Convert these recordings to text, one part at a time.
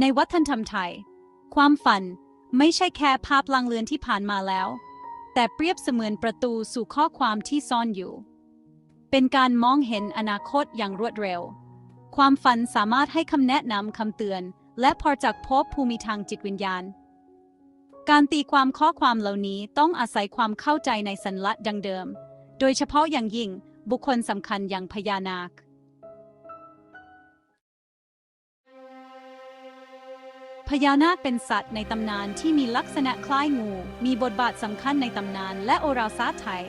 ในวัฒนธรรมไทย ความฝันไม่ใช่แค่ภาพลังเลือนที่ผ่านมาแล้ว แต่เปรียบเสมือนประตูสู่ข้อความที่ซ่อนอยู่ เป็นการมองเห็นอนาคตอย่างรวดเร็ว ความฝันสามารถให้คำแนะนำคำเตือน และพอจากพบภูมิทางจิตวิญญาณ การตีความข้อความเหล่านี้ต้องอาศัยความเข้าใจในสัญลักษณ์ดังเดิม โดยเฉพาะอย่างยิ่งบุคคลสำคัญอย่างพญานาค พญานาคเป็นสัตว์ในตำนานที่มีลักษณะคล้ายงู มีบทบาทสำคัญในตำนานและโอราศาสตร์ไทย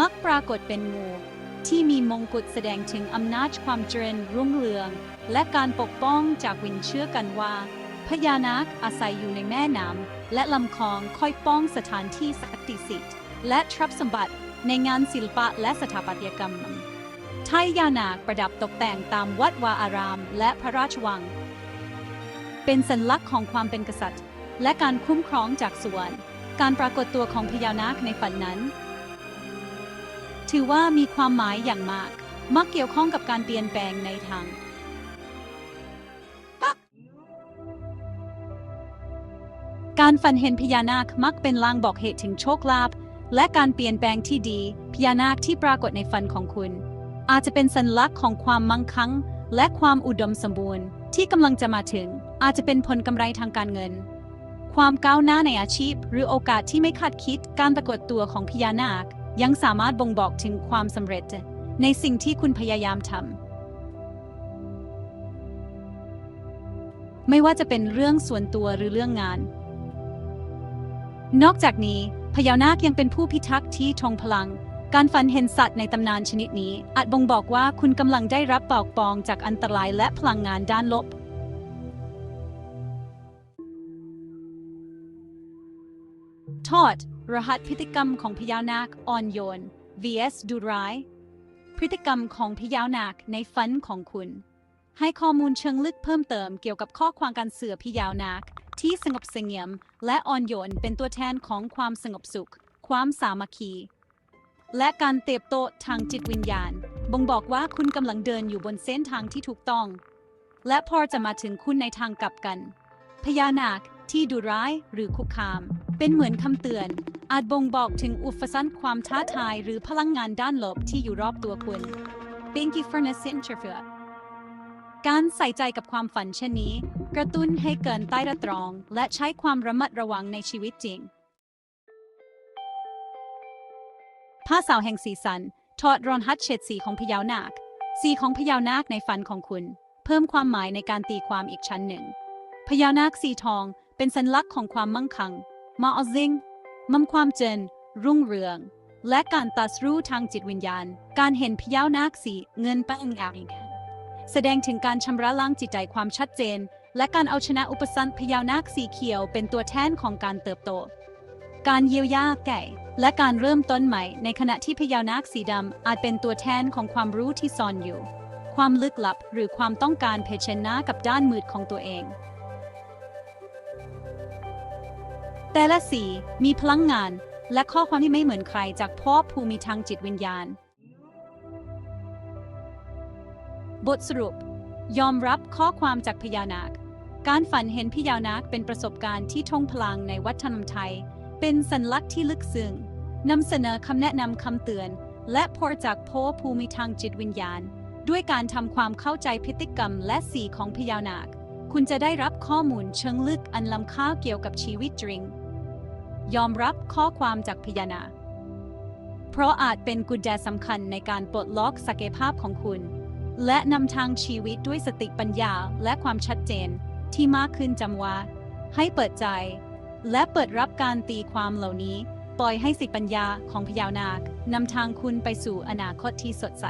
มักปรากฏเป็นงู ที่มีมงกุฎแสดงถึงอำนาจความเจริญรุ่งเรือง และการปกป้องจากวิญเชื่อกันว่า พญานาคอาศัยอยู่ในแม่น้ำและลำคลองคอยป้องสถานที่ศักดิ์สิทธิ์และทรัพย์สมบัติในงานศิลปะและสถาปัตยกรรมไทยยานาคประดับตกแต่งตามวัดวาอาราม และพระราชวัง เป็นสัญลักษณ์ของความเป็นกษัตริย์ และการคุ้มครองจากสวรรค์การปรากฏตัวของพญานาคในฝันนั้น ถือว่ามีความหมายอย่างมาก มักเกี่ยวข้องกับการเปลี่ยนแปลงในทางการฝันเห็นพญานาคมักเป็นลางบอกเหตุถึงโชคลาภและการเปลี่ยนแปลงที่ดี พญานาคที่ปรากฏในฝันของคุณ อาจจะเป็นสัญลักษณ์ของความมั่งคั่งและความอุดมสมบูรณ์ที่กำลังจะมาถึง อาจจะเป็นผลกำไรทางการเงิน ความก้าวหน้าในอาชีพ หรือโอกาสที่ไม่คาดคิดการปรากฏตัวของพญานาค ยังสามารถบ่งบอกถึงความสำเร็จ ในสิ่งที่คุณพยายามทำไม่ว่าจะเป็นเรื่องส่วนตัวหรือเรื่องงาน นอกจากนี้พญานาคยังเป็นผู้พิทักษ์ที่ทรงพลัง การฝันเห็นสัตว์ในตำนานชนิดนี้ อาจบ่งบอกว่าคุณกำลังได้รับปอกปองจากอันตรายและพลังงานด้านลบ ทอด รหัสพฤติกรรมของพญานาคอ่อนโยน vs ดุร้าย พฤติกรรมของพญานาคในฝันของคุณ ให้ข้อมูลเชิงลึกเพิ่มเติมเกี่ยวกับข้อความการเสือพญานาค ที่สงบเสงี่ยม และอ่อนโยนเป็นตัวแทนของความสงบสุข ความสามัคคี และการเติบโตทางจิตวิญญาณ บ่งบอกว่าคุณกำลังเดินอยู่บนเส้นทางที่ถูกต้อง และพอจะมาถึงคุณในทางกลับกันพญานาคที่ดุร้ายหรือคุกคาม เป็นเหมือนคำเตือน อาจบ่งบอกถึงอุปสรรคความท้าทายหรือพลังงานด้านลบที่อยู่รอบตัวคุณ Thank you for n a s i n t e r v i e w การใส่ใจกับความฝันเช่นนี้ กระตุ้นให้เกินใต้ระตรอง และใช้ความระมัดระวังในชีวิตจริง ผ้าสาวแห่งสีสันถอดรอนฮัตเฉดสีของพญานาค สีของพญานาคในฝันของคุณ เพิ่มความหมายในการตีความอีกชั้นหนึ่งพญานาคสีทองเป็นสัญลักษณ์ของความมั่งคั่ง มาอซิงมั่มความเจริญรุ่งเรือง และการตัดรู้ทางจิตวิญญาณ การเห็นพญานาคสีเงินป้งงานแสดงถึงการชำระล้างจิตใจความชัดเจน และการเอาชนะอุปสรรคพญานาคสีเขียวเป็นตัวแทนของการเติบโต การเยียวยาแก่ และการเริ่มต้นใหม่ ในขณะที่พญานาคสีดำอาจเป็นตัวแทนของความรู้ที่ซ่อนอยู่ ความลึกลับหรือความต้องการเผชิญหน้ากับด้านมืดของตัวเอง แต่ละสีมีพลังงานและข้อความที่ไม่เหมือนใครจากพ่อภูมิทางจิตวิญญาณ บทสรุป ยอมรับข้อความจากพญานาค การฝันเห็นพญานาคเป็นประสบการณ์ที่ทงพลังในวัฒนธรรมไทย เป็นสัญลักษณ์ที่ลึกซึ้งนำเสนอคำแนะนำคำเตือน และพอจากพ่อภูมิทางจิตวิญญาณ ด้วยการทำความเข้าใจพฤติกรรมและสีของพญานาค คุณจะได้รับข้อมูลเชิงลึกอันล้ำค่าเกี่ยวกับชีวิตจริง ยอมรับข้อความจากพญานาคเพราะอาจเป็นกุญแจสำคัญในการปลดล็อกศักยภาพของคุณ และนำทางชีวิตด้วยสติปัญญาและความชัดเจนที่มากขึ้นจำว่า ให้เปิดใจ และเปิดรับการตีความเหล่านี้ ปล่อยให้สิปัญญาของพญานาคนำทางคุณไปสู่อนาคตที่สดใส